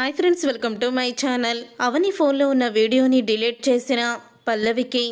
Hi friends welcome to my channel. Avani ఫోన్లో ఉన్న వీడియోని డిలీట్ చేసిన పల్లవికి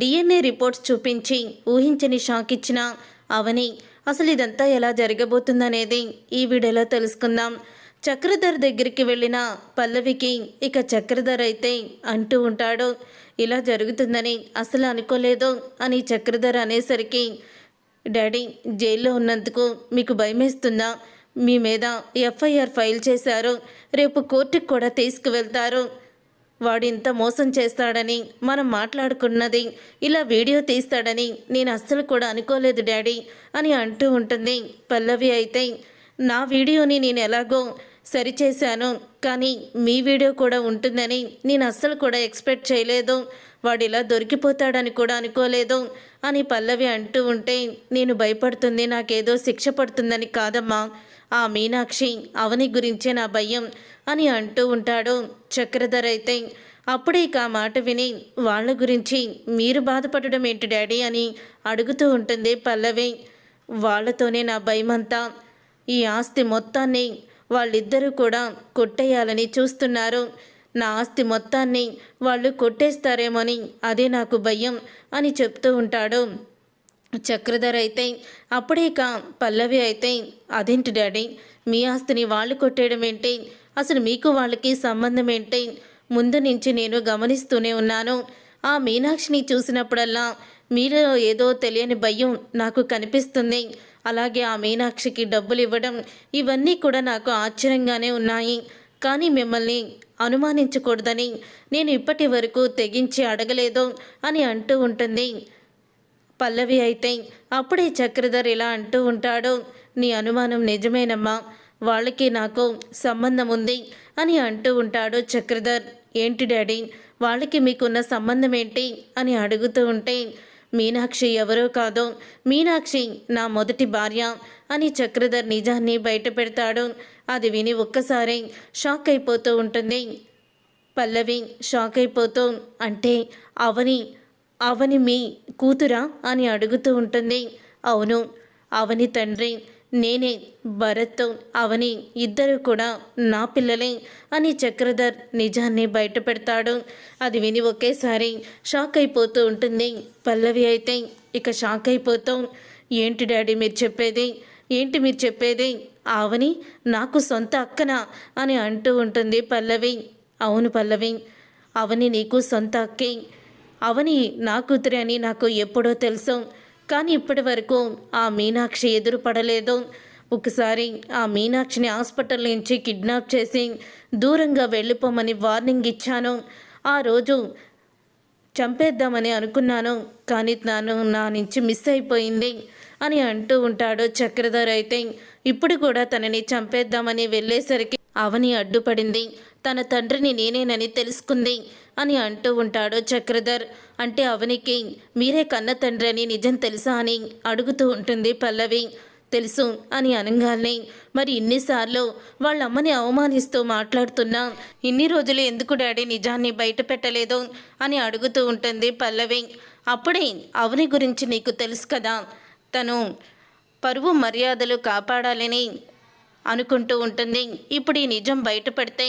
డిఎన్ఏ రిపోర్ట్స్ చూపించి ఊహించని షాక్ ఇచ్చిన అవని అసలు ఇదంతా ఎలా జరగబోతుందనేది ఈ వీడియోలో తెలుసుకుందాం. చక్రధర్ దగ్గరికి వెళ్ళిన పల్లవికి ఇక చక్రధర్ అయితే అంటూ ఉంటాడు ఇలా జరుగుతుందని అసలు అనుకోలేదు అని చక్రధర్ అనేసరికి డాడీ జైల్లో ఉన్నందుకు మీకు భయమేస్తుందా? మీ మీద ఎఫ్ఐఆర్ ఫైల్ చేశారు. రేపు కోర్టుకు కూడా తీసుకువెళ్తారు. వాడు ఇంత మోసం చేస్తాడని మనం మాట్లాడుకున్నది ఇలా వీడియో తీస్తాడని నేను అస్సలు కూడా అనుకోలేదు డాడీ అని అంటూ ఉంటుంది పల్లవి అయితే. నా వీడియోని నేను ఎలాగో సరిచేశాను. కానీ మీ వీడియో కూడా ఉంటుందని నేను అస్సలు కూడా ఎక్స్పెక్ట్ చేయలేదు. వాడు ఇలా దొరికిపోతాడని కూడా అనుకోలేదు అని పల్లవి అంటూ ఉంటే నేను భయపడుతుంది నాకేదో శిక్ష పడుతుందని కాదమ్మా. ఆ మీనాక్షి అవని గురించే నా భయం అని అంటూ ఉంటాడు చక్రధర్ అయితే. అప్పుడే ఇక ఆ మాట విని వాళ్ళ గురించి మీరు బాధపడడం ఏంటి డాడీ అని అడుగుతూ ఉంటుంది పల్లవి. వాళ్ళతోనే నా భయమంతా. ఈ ఆస్తి మొత్తాన్ని వాళ్ళిద్దరూ కూడా కొట్టేయాలని చూస్తున్నారు. నా ఆస్తి మొత్తాన్ని వాళ్ళు కొట్టేస్తారేమోని అదే నాకు భయం అని చెప్తూ ఉంటాడు. చక్రధర్ అయితే అప్పుడే కా పల్లవి అయితే అదేంటి డాడీ? మీ ఆస్తిని వాళ్ళు కొట్టేయడం ఏంటి? అసలు మీకు వాళ్ళకి సంబంధం ఏంటి? ముందు నుంచి నేను గమనిస్తూనే ఉన్నాను. ఆ మీనాక్షిని చూసినప్పుడల్లా మీరు ఏదో తెలియని భయం నాకు కనిపిస్తుంది. అలాగే ఆ మీనాక్షికి డబ్బులు ఇవ్వడం ఇవన్నీ కూడా నాకు ఆశ్చర్యంగానే ఉన్నాయి. కానీ మిమ్మల్ని అనుమానించకూడదని నేను ఇప్పటి వరకు తెగించి అడగలేదు అని అంటూ ఉంటుంది. పల్లవి అయితే అప్పుడే చక్రధర్ ఇలా అంటూ ఉంటాడు నీ అనుమానం నిజమేనమ్మా వాళ్ళకి నాకు సంబంధం ఉంది అని అంటూ ఉంటాడు చక్రధర్. ఏంటి డాడీ వాళ్ళకి మీకున్న సంబంధం ఏంటి? అని అడుగుతూ ఉంటే మీనాక్షి ఎవరో కాదు మీనాక్షి నా మొదటి భార్య అని చక్రధర్ నిజాన్ని బయట పెడతాడు. అది విని ఒక్కసారి షాక్ అయిపోతూ ఉంటుంది. పల్లవి షాక్ అయిపోతూ అంటే అవని అవని మీ కూతురా? అని అడుగుతూ ఉంటుంది. అవును అవని తండ్రి నేనే భరత్ అవని ఇద్దరు కూడా నా పిల్లలే అని చక్రధర్ నిజాన్ని బయట పెడతాడు అది విని ఒకేసారి షాక్ అయిపోతూ ఉంటుంది. పల్లవి అయితే ఇక షాక్ అయిపోతాం. ఏంటి డాడీ మీరు చెప్పేది? ఏంటి మీరు చెప్పేది? ఆవని నాకు సొంత అక్కనా అని అంటూ ఉంటుంది పల్లవి. అవును పల్లవి అవని నీకు సొంత అక్కే. అవని నా కూతురే అని నాకు ఎప్పుడో తెలుసు. కానీ ఇప్పటి వరకు ఆ మీనాక్షి ఎదురుపడలేదు. ఒకసారి ఆ మీనాక్షిని హాస్పిటల్ నుంచి కిడ్నాప్ చేసి దూరంగా వెళ్ళిపోమని వార్నింగ్ ఇచ్చాను. ఆ రోజు చంపేద్దామని అనుకున్నాను కానీ తను నా నుంచి మిస్ అయిపోయింది అని అంటూ ఉంటాడు చక్రధర్ అయితే. ఇప్పుడు కూడా తనని చంపేద్దామని వెళ్ళేసరికి అవని అడ్డుపడింది. తన తండ్రిని నేనేనని తెలుసుకుంది. అని అంటూ ఉంటాడు చక్రధర్. అంటే అవనికి మీరే కన్న తండ్రి అని నిజం తెలుసా? అని అడుగుతూ ఉంటుంది పల్లవి. తెలుసు అని అనగానే మరి ఇన్నిసార్లు వాళ్ళ అమ్మని అవమానిస్తూ మాట్లాడుతున్నా ఇన్ని రోజులు ఎందుకు డాడీ నిజాన్ని బయట పెట్టలేదు? అని అడుగుతూ ఉంటుంది పల్లవి. అప్పుడే అవని గురించి నీకు తెలుసు కదా తను పరువు మర్యాదలు కాపాడాలని అనుకుంటూ ఉంటుంది. ఇప్పుడు ఈ నిజం బయటపడితే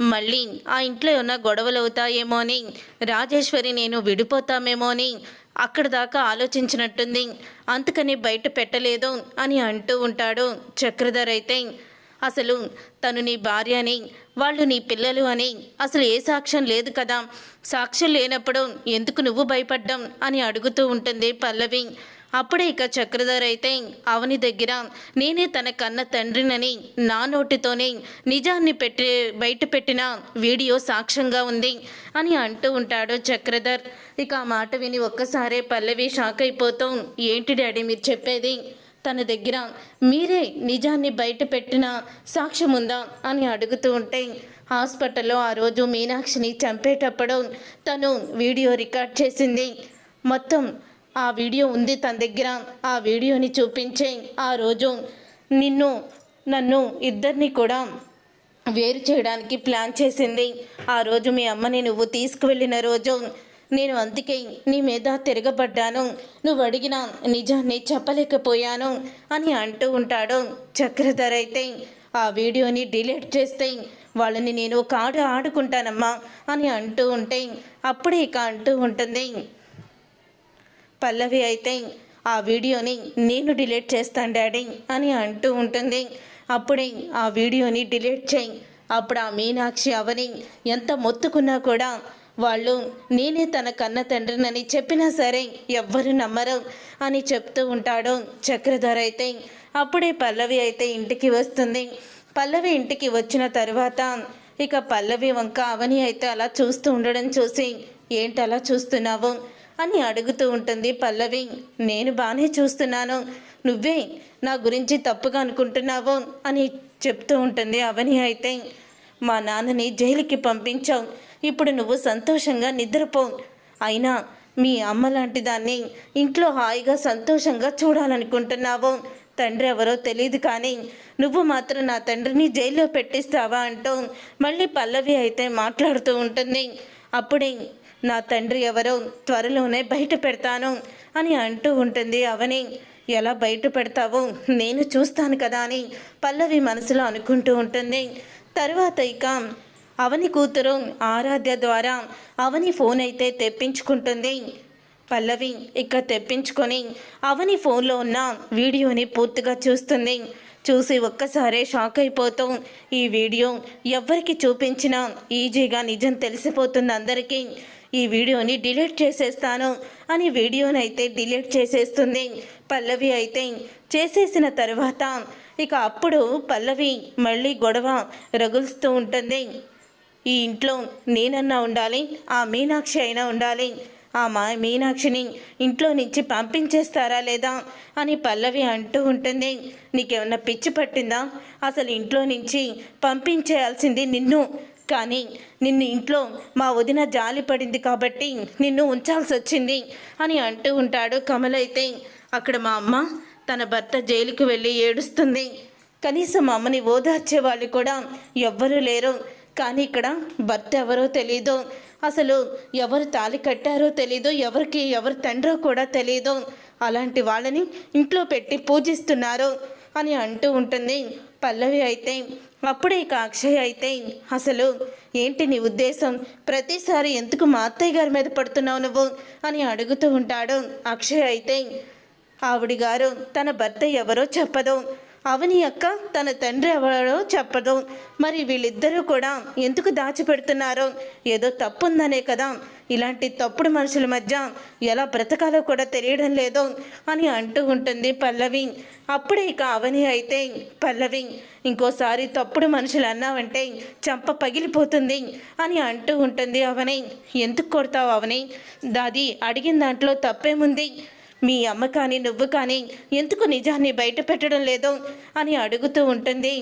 మళ్ళీ ఆ ఇంట్లో ఉన్న గొడవలు అవుతాయేమో అని రాజేశ్వరి నేను విడిపోతామేమో అని అక్కడ దాకా ఆలోచించినట్టుంది. అందుకని బయట పెట్టలేదు అని అంటూ ఉంటాడు చక్రధర్ అయితే. అసలు తను నీ భార్య అని వాళ్ళు నీ పిల్లలు అని అసలు ఏ సాక్ష్యం లేదు కదా? సాక్ష్యం లేనప్పుడు ఎందుకు నువ్వు భయపడ్డం? అని అడుగుతూ ఉంటుంది పల్లవి. అప్పుడే ఇక చక్రధర్ అయితే అవని దగ్గర నేనే తన కన్న తండ్రినని నా నోటితోనే నిజాన్ని పెట్టి బయట పెట్టిన వీడియో సాక్ష్యంగా ఉంది అని అంటూ ఉంటాడు చక్రధర్. ఇక ఆ మాట విని ఒక్కసారే పల్లవి షాక్ అయిపోతాం ఏంటి డాడీ మీరు చెప్పేది? తన దగ్గర మీరే నిజాన్ని బయట పెట్టిన సాక్ష్యం ఉందా? అని అడుగుతూ ఉంటే హాస్పిటల్లో ఆ రోజు మీనాక్షిని చంపేటప్పుడు తను వీడియో రికార్డ్ చేసింది. మొత్తం ఆ వీడియో ఉంది తన దగ్గర ఆ వీడియోని చూపించే ఆ రోజు నిన్ను నన్ను ఇద్దరిని కూడా వేరు చేయడానికి ప్లాన్ చేసింది. ఆ రోజు మీ అమ్మని నువ్వు తీసుకువెళ్ళిన రోజు నేను అందుకే నీ మీద తిరగబడ్డాను. నువ్వు అడిగిన నిజాన్ని చెప్పలేకపోయాను అని అంటూ ఉంటాడు చక్రధర్ అయితే. ఆ వీడియోని డిలీట్ చేస్తే వాళ్ళని నేను ఒక ఆట ఆడుకుంటానమ్మా అని అంటూ ఉంటే అప్పుడే ఇక అంటూ ఉంటుంది పల్లవి అయితే ఆ వీడియోని నేను డిలీట్ చేస్తాను డాడీ అని అంటూ ఉంటుంది. అప్పుడే ఆ వీడియోని డిలీట్ చేయి. అప్పుడు ఆ మీనాక్షి అవని ఎంత మొత్తుకున్నా కూడా వాళ్ళు నేనే తన కన్న తండ్రినని చెప్పినా సరే ఎవ్వరు నమ్మరు అని చెప్తూ ఉంటాడు చక్రధర్ అయితే. అప్పుడే పల్లవి అయితే ఇంటికి వస్తుంది. పల్లవి ఇంటికి వచ్చిన తర్వాత ఇక పల్లవి వంక అవని అయితే అలా చూస్తూ ఉండడం చూసి ఏంటి అలా చూస్తున్నావు? అని అడుగుతూ ఉంటుంది పల్లవి. నేను బాగానే చూస్తున్నాను. నువ్వే నా గురించి తప్పుగా అనుకుంటున్నావు అని చెప్తూ ఉంటుంది అవని అయితే. మా నాన్నని జైలుకి పంపించావు. ఇప్పుడు నువ్వు సంతోషంగా నిద్రపో. అయినా మీ అమ్మ లాంటి దాన్ని ఇంట్లో హాయిగా సంతోషంగా చూడాలనుకుంటున్నావు. తండ్రి ఎవరో తెలియదు కానీ నువ్వు మాత్రం నా తండ్రిని జైల్లో పెట్టిస్తావా అంటూ మళ్ళీ పల్లవి అయితే మాట్లాడుతూ ఉంటుంది. అప్పుడే నా తండ్రి ఎవరో త్వరలోనే బయట పెడతాను అని అంటూ ఉంటుంది అవని. ఎలా బయట పెడతావో నేను చూస్తాను కదా అని పల్లవి మనసులో అనుకుంటూ ఉంటుంది. తర్వాత ఇక అవని కూతురు ఆరాధ్య ద్వారా అవని ఫోన్ అయితే తెప్పించుకుంటుంది. పల్లవి ఇక తెప్పించుకొని అవని ఫోన్లో ఉన్న వీడియోని పూర్తిగా చూస్తుంది. చూసి ఒక్కసారే షాక్ అయిపోతూ ఈ వీడియో ఎవరికి చూపించినా ఈజీగా నిజం తెలిసిపోతుంది అందరికీ. ఈ వీడియోని డిలీట్ చేసేస్తాను అని వీడియోని అయితే డిలీట్ చేసేస్తుంది. పల్లవి అయితే చేసేసిన తర్వాత ఇక అప్పుడు పల్లవి మళ్ళీ గొడవ రగులుస్తూ ఉంటుంది. ఈ ఇంట్లో నేనన్నా ఉండాలి ఆ మీనాక్షి అయినా ఉండాలి ఆ మా మీనాక్షిని ఇంట్లో నుంచి పంపించేస్తారా లేదా అని పల్లవి అంటూ ఉంటుంది. నీకేమన్నా పిచ్చి పట్టిందా? అసలు ఇంట్లో నుంచి పంపించేయాల్సింది నిన్ను కానీ నిన్ను ఇంట్లో మా వదిన జాలి పడింది కాబట్టి నిన్ను ఉంచాల్సి వచ్చింది అని అంటూ ఉంటాడు కమల్ అయితే. అక్కడ మా అమ్మ తన భర్త జైలుకి వెళ్ళి ఏడుస్తుంది. కనీసం అమ్మని ఓదార్చే వాళ్ళు కూడా ఎవ్వరూ లేరు. కానీ ఇక్కడ భర్త ఎవరో తెలీదు. అసలు ఎవరు తాలి కట్టారో తెలీదు. ఎవరికి ఎవరు తండ్రో కూడా తెలీదు. అలాంటి వాళ్ళని ఇంట్లో పెట్టి పూజిస్తున్నారు అని అంటూ ఉంటుంది పల్లవి అయితే. అప్పుడే ఇక అక్షయ్ అయితే అసలు ఏంటి నీ ఉద్దేశం? ప్రతిసారి ఎందుకు మా అత్తయ్య గారి మీద పడుతున్నావు నువ్వు? అని అడుగుతూ ఉంటాడు అక్షయ్ అయితే. ఆవిడ గారు తన భర్త ఎవరో చెప్పదు. అవని అక్క తన తండ్రి ఎవరో చెప్పదు. మరి వీళ్ళిద్దరూ కూడా ఎందుకు దాచిపెడుతున్నారో? ఏదో తప్పుందనే కదా. ఇలాంటి తప్పుడు మనుషుల మధ్య ఎలా బ్రతకాలో కూడా తెలియడం లేదు అని అంటూ ఉంటుంది పల్లవి. అప్పుడే ఇక అవని అయితే పల్లవి ఇంకోసారి తప్పుడు మనుషులు అన్నావంటే చంప పగిలిపోతుంది అని అంటూ ఉంటుంది అవని. ఎందుకు కొడతావు అవని? దాది అడిగిన దాంట్లో తప్పేముంది? మీ అమ్మ కానీ నువ్వు కానీ ఎందుకు నిజాన్ని బయట పెట్టడం లేదు? అని అడుగుతూ ఉంటుంది.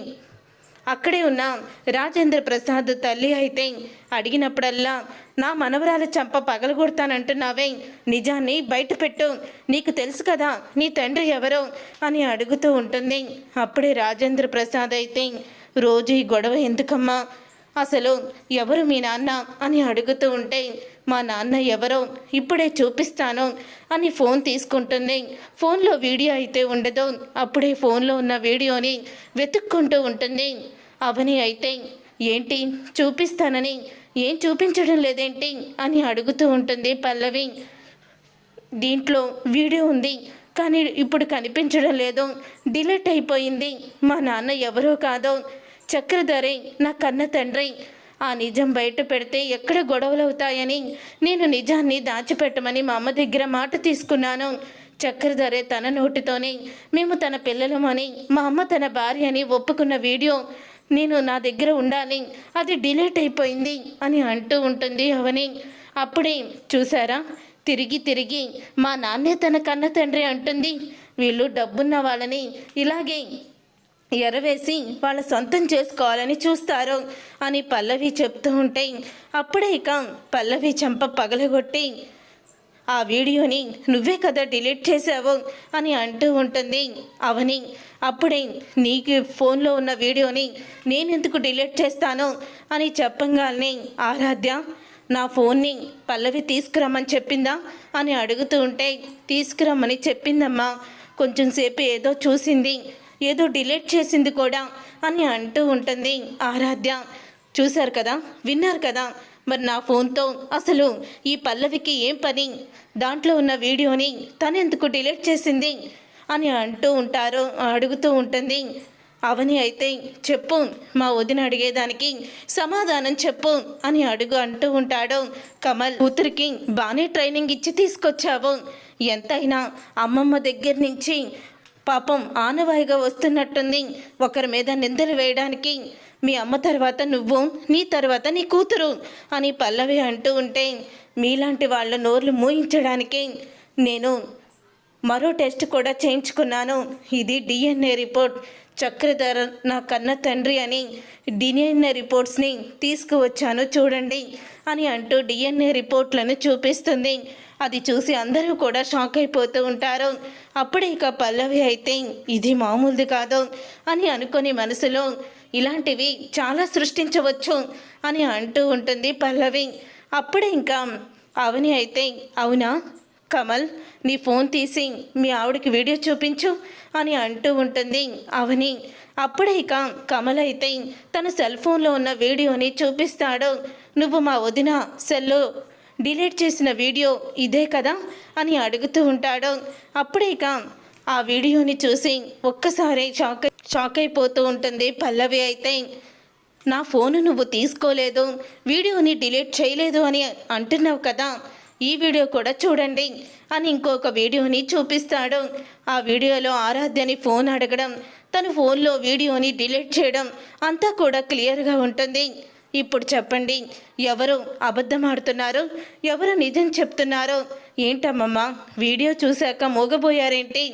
అక్కడే ఉన్న రాజేంద్ర ప్రసాద్ తల్లి అయితే అడిగినప్పుడల్లా నా మనవరాలు చంప పగలగొడతానంటున్నావే. నిజాన్ని బయట పెట్టు. నీకు తెలుసు కదా నీ తండ్రి ఎవరో? అని అడుగుతూ ఉంటుంది. అప్పుడే రాజేంద్ర ప్రసాద్ అయితే రోజు ఈ గొడవ ఎందుకమ్మా? అసలు ఎవరు మీ నాన్న? అని అడుగుతూ ఉంటే మా నాన్న ఎవరో ఇప్పుడే చూపిస్తాను అని ఫోన్ తీసుకుంటుంది. ఫోన్లో వీడియో అయితే ఉండదు. అప్పుడే ఫోన్లో ఉన్న వీడియోని వెతుక్కుంటూ ఉంటుంది. అవని అయితే ఏంటి? చూపిస్తానని? ఏం చూపించడం లేదేంటి? అని అడుగుతూ ఉంటుంది పల్లవి. దీంట్లో వీడియో ఉంది కానీ ఇప్పుడు కనిపించడం లేదు. డిలీట్ అయిపోయింది. మా నాన్న ఎవరో కాదో. చక్రధరి నా కన్న తండ్రి. ఆ నిజం బయట పెడితే ఎక్కడ గొడవలు అవుతాయని నేను నిజాన్ని దాచిపెట్టమని మా అమ్మ దగ్గర మాట తీసుకున్నాను. చక్రధరే తన నోటితోనే మేము తన పిల్లలమని మా అమ్మ తన భార్య అని ఒప్పుకున్న వీడియో నేను నా దగ్గర ఉండాలి అది డిలీట్ అయిపోయింది అని అంటూ ఉంటుంది అవని. అప్పుడే చూసారా? తిరిగి తిరిగి మా నాన్నే తన కన్న తండ్రి అంటుంది. వీళ్ళు డబ్బున్న వాళ్ళని ఇలాగే ఎరవేసి వాళ్ళ సొంతం చేసుకోవాలని చూస్తారు అని పల్లవి చెప్తూ ఉంటే అప్పుడే ఇక పల్లవి చంప పగలగొట్టి ఆ వీడియోని నువ్వే కదా డిలీట్ చేసావు అని అంటూ ఉంటుంది అవని. అప్పుడే నీకు ఫోన్లో ఉన్న వీడియోని నేనెందుకు డిలీట్ చేస్తాను అని చెప్పంగానే ఆరాధ్య నా ఫోన్ని పల్లవి తీసుకురమ్మని చెప్పిందా? అని అడుగుతూ ఉంటే తీసుకురమ్మని చెప్పిందమ్మా. కొంచెంసేపు ఏదో చూసింది. ఏదో డిలీట్ చేసింది కూడా అని అంటూ ఉంటుంది ఆరాధ్య. చూశారు కదా? విన్నారు కదా? మరి నా ఫోన్తో అసలు ఈ పల్లవికి ఏం పని? దాంట్లో ఉన్న వీడియోని తను ఎందుకు డిలీట్ చేసింది? అని అంటూ ఉంటారు అడుగుతూ ఉంటుంది. అవని అయితే చెప్పు మా వదిన అడిగేదానికి సమాధానం చెప్పు అని అడుగు అంటూ ఉంటాడు. కమల్ కూతురికి బాగానే ట్రైనింగ్ ఇచ్చి తీసుకొచ్చావు. ఎంతైనా అమ్మమ్మ దగ్గర నుంచి పాపం ఆనవాయిగా వస్తున్నట్టుంది. ఒకరి మీద నిందలు వేయడానికి మీ అమ్మ తర్వాత నువ్వు నీ తర్వాత నీ కూతురు అని పల్లవి అంటూ ఉంటే మీలాంటి వాళ్ళ నోర్లు మూయించడానికి నేను మరో టెస్ట్ కూడా చేయించుకున్నాను. ఇది డిఎన్ఏ రిపోర్ట్. చక్రధర నా కన్న తండ్రి అని డిఎన్ఏ రిపోర్ట్స్ని తీసుకువచ్చాను చూడండి అని అంటూ డిఎన్ఏ రిపోర్ట్లను చూపిస్తుంది. అది చూసి అందరూ కూడా షాక్ అయిపోతూ ఉంటారు. అప్పుడే ఇక పల్లవి అయితే ఇది మామూలుది కాదు అని అనుకొని మనసులో ఇలాంటివి చాలా సృష్టించవచ్చు అని అంటూ ఉంటుంది పల్లవి. అప్పుడే ఇంకా అవని అయితే అవునా? కమల్ నీ ఫోన్ తీసి మీ ఆవిడకి వీడియో చూపించు అని అంటూ ఉంటుంది అవని. అప్పుడే ఇక కమల్ అయితే తన సెల్ ఫోన్లో ఉన్న వీడియోని చూపిస్తాడు. నువ్వు మా వదిన సెల్లో డిలీట్ చేసిన వీడియో ఇదే కదా అని అడుగుతూ ఉంటాడు. అప్పుడే ఇక ఆ వీడియోని చూసి ఒక్కసారి షాక్ షాక్ అయిపోతూ ఉంటుంది పల్లవి అయితే. నా ఫోను నువ్వు తీసుకోలేదు వీడియోని డిలీట్ చేయలేదు అని అంటున్నావు కదా ఈ వీడియో కూడా చూడండి అని ఇంకొక వీడియోని చూపిస్తాడు. ఆ వీడియోలో ఆరాధ్యని ఫోన్ అడగడం తన ఫోన్లో వీడియోని డిలీట్ చేయడం అంతా కూడా క్లియర్గా ఉంటుంది. ఇప్పుడు చెప్పండి ఎవరు అబద్ధమాడుతున్నారు? ఎవరు నిజం చెప్తున్నారో? ఏంటమ్మమ్మా వీడియో చూశాక మోగబోయారేంటి?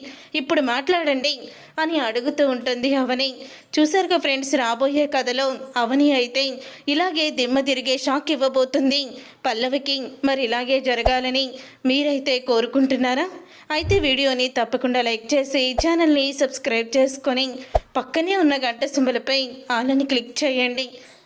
ఇప్పుడు మాట్లాడండి అని అడుగుతూ ఉంటుంది అవని. చూశారుగా ఫ్రెండ్స్ రాబోయే కథలో అవని అయితే ఇలాగే దిమ్మ తిరిగే షాక్ ఇవ్వబోతుంది. పల్లవికి మరి ఇలాగే జరగాలని మీరైతే కోరుకుంటున్నారా? అయితే వీడియోని తప్పకుండా లైక్ చేసి ఛానల్ని సబ్స్క్రైబ్ చేసుకొని పక్కనే ఉన్న గంట సింబలపై ఆలని క్లిక్ చేయండి.